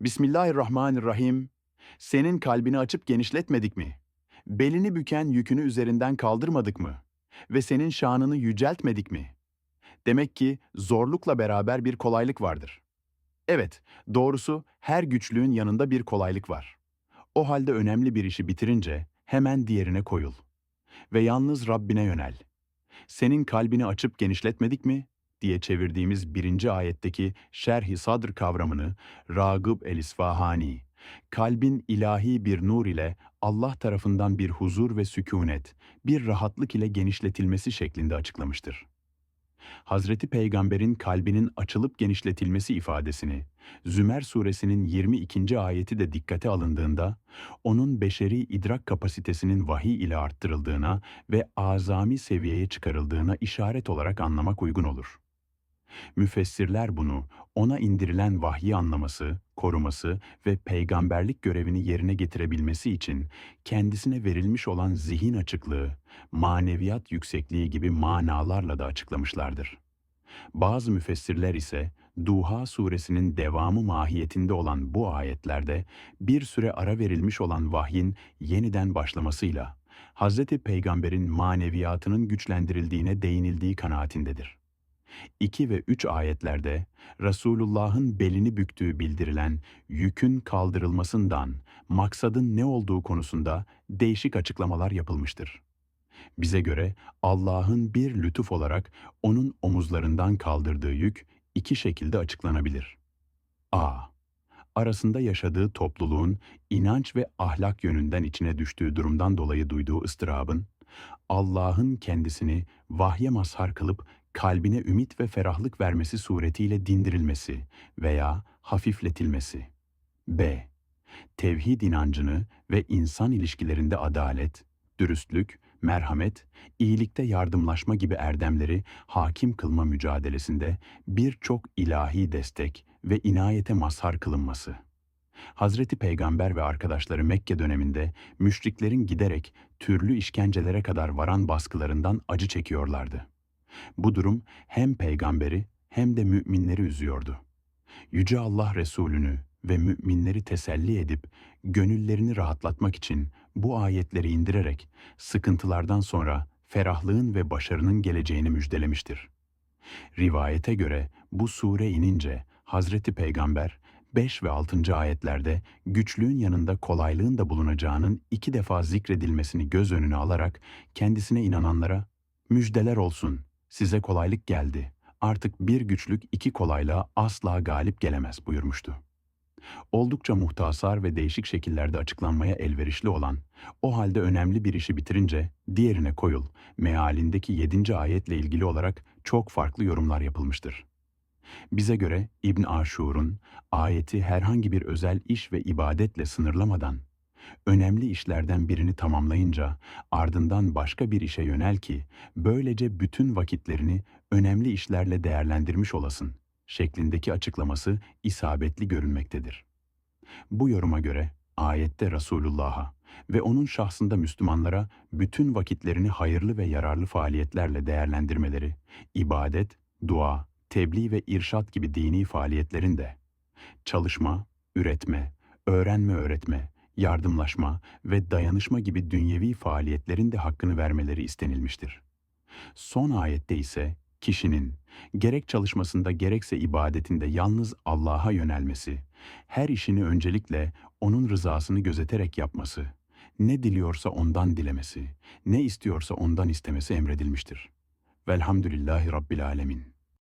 Bismillahirrahmanirrahim. Senin kalbini açıp genişletmedik mi? Belini büken yükünü üzerinden kaldırmadık mı? Ve senin şanını yüceltmedik mi? Demek ki zorlukla beraber bir kolaylık vardır. Evet, doğrusu her güçlüğün yanında bir kolaylık var. O halde önemli bir işi bitirince hemen diğerine koyul. Ve yalnız Rabbine yönel. Senin kalbini açıp genişletmedik mi? Diye çevirdiğimiz birinci ayetteki şerh-i sadr kavramını Ragıb el-İsfahani, kalbin ilahi bir nur ile Allah tarafından bir huzur ve sükûnet, bir rahatlık ile genişletilmesi şeklinde açıklamıştır. Hazreti Peygamber'in kalbinin açılıp genişletilmesi ifadesini, Zümer suresinin 22. ayeti de dikkate alındığında, onun beşeri idrak kapasitesinin vahiy ile arttırıldığına ve azami seviyeye çıkarıldığına işaret olarak anlamak uygun olur. Müfessirler bunu ona indirilen vahyi anlaması, koruması ve peygamberlik görevini yerine getirebilmesi için kendisine verilmiş olan zihin açıklığı, maneviyat yüksekliği gibi manalarla da açıklamışlardır. Bazı müfessirler ise Duha suresinin devamı mahiyetinde olan bu ayetlerde bir süre ara verilmiş olan vahyin yeniden başlamasıyla Hz. Peygamber'in maneviyatının güçlendirildiğine değinildiği kanaatindedir. 2 ve 3 ayetlerde Resulullah'ın belini büktüğü bildirilen yükün kaldırılmasından maksadın ne olduğu konusunda değişik açıklamalar yapılmıştır. Bize göre Allah'ın bir lütuf olarak onun omuzlarından kaldırdığı yük iki şekilde açıklanabilir. A. Arasında yaşadığı topluluğun inanç ve ahlak yönünden içine düştüğü durumdan dolayı duyduğu ıstırabın, Allah'ın kendisini vahye mazhar kılıp kalbine ümit ve ferahlık vermesi suretiyle dindirilmesi veya hafifletilmesi. B. Tevhid inancını ve insan ilişkilerinde adalet, dürüstlük, merhamet, iyilikte yardımlaşma gibi erdemleri hakim kılma mücadelesinde birçok ilahi destek ve inayete mazhar kılınması. Hazreti Peygamber ve arkadaşları Mekke döneminde müşriklerin giderek türlü işkencelere kadar varan baskılarından acı çekiyorlardı. Bu durum hem peygamberi hem de müminleri üzüyordu. Yüce Allah Resulünü ve müminleri teselli edip gönüllerini rahatlatmak için bu ayetleri indirerek sıkıntılardan sonra ferahlığın ve başarının geleceğini müjdelemiştir. Rivayete göre bu sure inince Hazreti Peygamber 5 ve 6. ayetlerde güçlüğün yanında kolaylığın da bulunacağının iki defa zikredilmesini göz önüne alarak kendisine inananlara müjdeler olsun, size kolaylık geldi. Artık bir güçlük iki kolaylığa asla galip gelemez buyurmuştu. Oldukça muhtasar ve değişik şekillerde açıklanmaya elverişli olan, o halde önemli bir işi bitirince diğerine koyul, mealindeki 7. ayetle ilgili olarak çok farklı yorumlar yapılmıştır. Bize göre İbn Aşur'un ayeti herhangi bir özel iş ve ibadetle sınırlamadan önemli işlerden birini tamamlayınca ardından başka bir işe yönel ki böylece bütün vakitlerini önemli işlerle değerlendirmiş olasın şeklindeki açıklaması isabetli görülmektedir. Bu yoruma göre ayette Resulullah'a ve onun şahsında Müslümanlara bütün vakitlerini hayırlı ve yararlı faaliyetlerle değerlendirmeleri, ibadet, dua, tebliğ ve irşat gibi dini faaliyetlerin de çalışma, üretme, öğrenme öğretme, yardımlaşma ve dayanışma gibi dünyevi faaliyetlerin de hakkını vermeleri istenilmiştir. Son ayette ise kişinin gerek çalışmasında gerekse ibadetinde yalnız Allah'a yönelmesi, her işini öncelikle O'nun rızasını gözeterek yapması, ne diliyorsa ondan dilemesi, ne istiyorsa ondan istemesi emredilmiştir. Velhamdülillahi Rabbil Alemin.